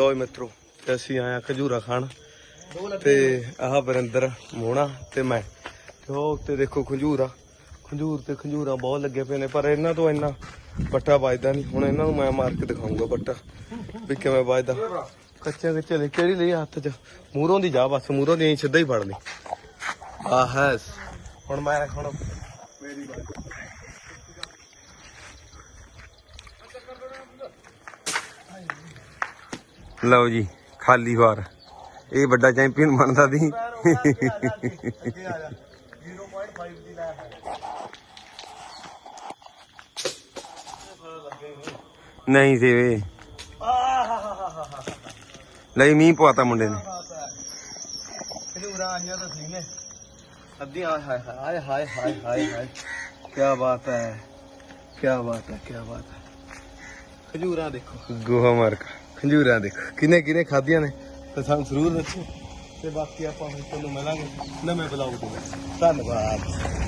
ਲੋ ਮਿੱਤਰੋ, ਤੇ ਅਸੀਂ ਆਇਆ ਖਜੂਰਾ ਖਾਣ। ਤੇ ਆਹ ਬਰਿੰਦਰ ਮੋਹਣਾ ਤੇ ਮੈਂ। ਤੇ ਉਹ ਉੱਤੇ ਦੇਖੋ ਖੰਜੂਰਾ ਖੰਜੂਰ ਤੇ ਖੰਜੂਰਾ ਬਹੁਤ ਲੱਗੇ ਪਏ ਨੇ, ਪਰ ਇਹਨਾਂ ਤੋਂ ਇੰਨਾ ਬੱਟਾ ਵੱਜਦਾ ਨਹੀਂ। ਹੁਣ ਇਹਨਾਂ ਨੂੰ ਮੈਂ ਮਾਰ ਕੇ ਦਿਖਾਉਂਗਾ ਬੱਟਾ ਵੀ ਕਿਵੇਂ ਵੱਜਦਾ। ਕੱਚੇ ਕੱਚੇ ਲੈ ਕਿਹੜੀ ਲਈ ਹੱਥ 'ਚ? ਮੂਹਰੋਂ ਦੀ ਜਾ ਬਸ, ਮੂਹਰੋਂ ਦੀ ਐਂ ਸਿੱਧਾ ਹੀ ਫੜ ਲਈ ਆਹ ਹੈ। ਹੁਣ ਮੈਂ ਹੁਣ ਮੇਰੀ ਵਾਰੀ ਲਓ ਜੀ ਖਾਲੀ ਵਾਰ। ਇਹ ਵੱਡਾ ਚੈਂਪੀਅਨ ਬਣਦਾ ਦੀ ਅੱਗੇ ਆ ਜਾ 0.5 ਦੀ ਲੈ ਨਹੀਂ ਸੀ ਵੇ ਆਹਾਹਾਹਾਹਾ ਲਈ ਮੀਂਹ ਪਵਾਤਾ ਮੁੰਡੇ ਨੇ। ਖਜੂਰਾਂ ਆਈਆਂ ਤਾਂ ਸੀ ਨੇ ਅੱਧੀਆਂ ਹਾਏ ਹਾਏ ਹਾਏ ਹਾਏ ਹਾਏ ਹਾਏ ਕੀ ਬਾਤ ਹੈ ਕੀ ਬਾਤ ਹੈ ਕੀ ਬਾਤ ਹੈ ਖਜੂਰਾਂ ਦੇਖੋ। ਗੋਹਾ ਮਾਰਕ। ਖੰਜੂਰਾਂ ਦੇਖੋ ਕਿਨੇ ਕਿਨੇ ਖਾਧੀਆਂ ਨੇ? ਤੇ ਸਾਨੂੰ ਜ਼ਰੂਰ ਦੱਸੋ। ਤੇ ਬਾਕੀ ਆਪਾਂ ਹੁਣ ਤੁਹਾਨੂੰ ਮਿਲਾਂਗੇ। ਨਵੇਂ ਬਲੌਗ ਦੇ ਵਿੱਚ। ਧੰਨਵਾਦ।